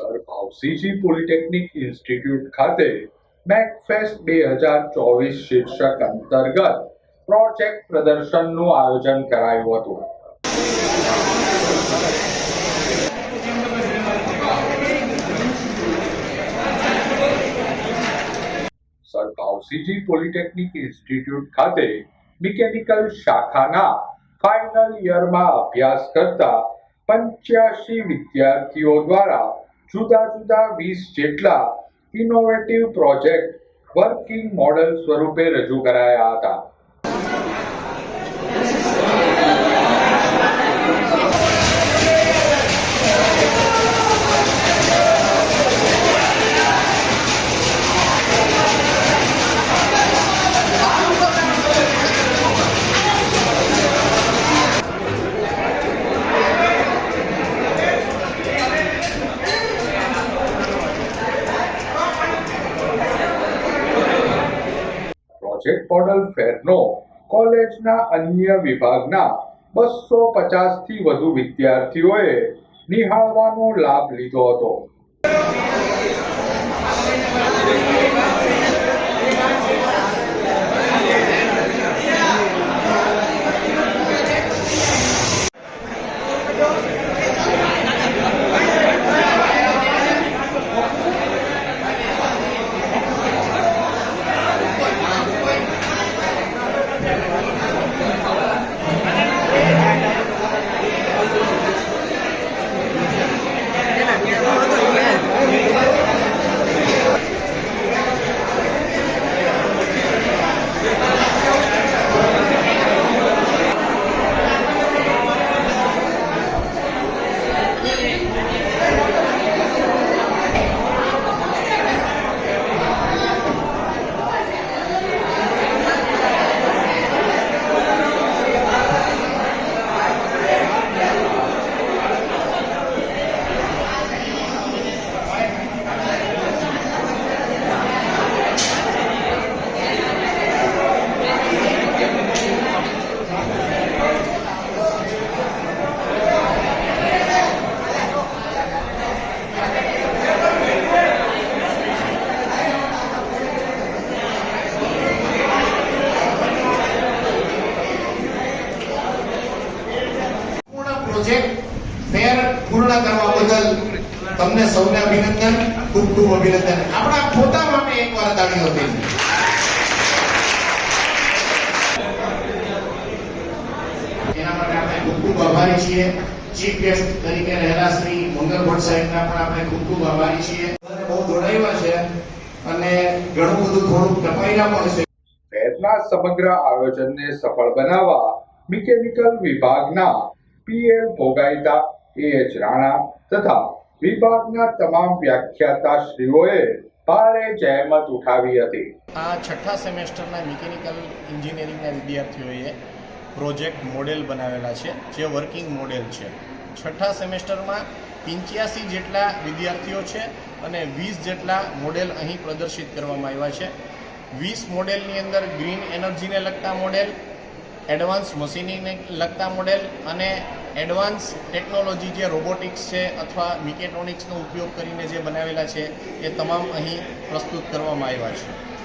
Sir ભાવસીજી polytechnic institute ખાતે મેકફેસ્ટ બે હજાર ચોવીસ શીર્ષક અંતર્ગત પ્રોજેક્ટ પ્રદર્શનનું આયોજન કરાયું હતું. સર ભાવસીજી પોલિટેકનિક ઇન્સ્ટિટ્યૂટ ખાતે મિકેનિકલ શાખાના ફાઇનલ યરમાં અભ્યાસ કરતા પંચ્યાસી વિદ્યાર્થીઓ દ્વારા જુદા જુદા વીસ જેટલા ઇનોવેટિવ પ્રોજેક્ટ વર્કિંગ મોડલ સ્વરૂપે રજૂ કરાયા હતા. પ્રોજેક્ટ મોડલ ફેરનો કોલેજના અન્ય વિભાગના બસો પચાસથી વધુ વિદ્યાર્થીઓએ નિહાળવાનો લાભ લીધો હતો પૂર્ણ પ્રોજેક્ટ ફેર પૂર્ણ કરવા બદલ તમને સૌને અભિનંદન, ખૂબ ખૂબ અભિનંદન. આપણા પોતા માટે એકવાર તાળી હતી. એના માટે આપણે ખૂબ ખૂબ આભારી છીએ. ચીફ ગેસ્ટ તરીકે રહેલા શ્રી મંગલ ભટ્ટ સાહેબના પણ આપણે ખૂબ ખૂબ આભારી છીએ. બહુ દોડાવ્યા છે અને ઘણું બધું થોડુંક ટપાઈના પણ છે. ફેરના સમગ્ર આયોજનને સફળ બનાવવા મિકેનિકલ વિભાગના PL Bhogayata A H Rana તથા વિભાગના તમામ વ્યાખ્યાતા શ્રીઓએ ભારે જહેમત ઉઠાવી હતી. આ છઠ્ઠા સેમેસ્ટરના મિકેનિકલ એન્જિનિયરિંગના વિદ્યાર્થીઓએ પ્રોજેક્ટ મોડેલ બનાવેલા છે, જે વર્કિંગ મોડેલ છે. છઠ્ઠા સેમેસ્ટરમાં પંચ્યાસી જેટલા વિદ્યાર્થીઓ છે અને વીસ જેટલા મોડેલ અહીં પ્રદર્શિત કરવામાં આવ્યા છે. વીસ મોડેલની અંદર ગ્રીન એનર્જીને લગતા મોડેલ એડવાન્સ મશીનિંગને લગતા મોડેલ અને એડવાન્સ ટેકનોલોજી જે રોબોટિક્સ છે અથવા મિકેટ્રોનિક્સનો ઉપયોગ કરીને જે બનાવેલા છે, એ તમામ અહીં પ્રસ્તુત કરવામાં આવ્યા છે.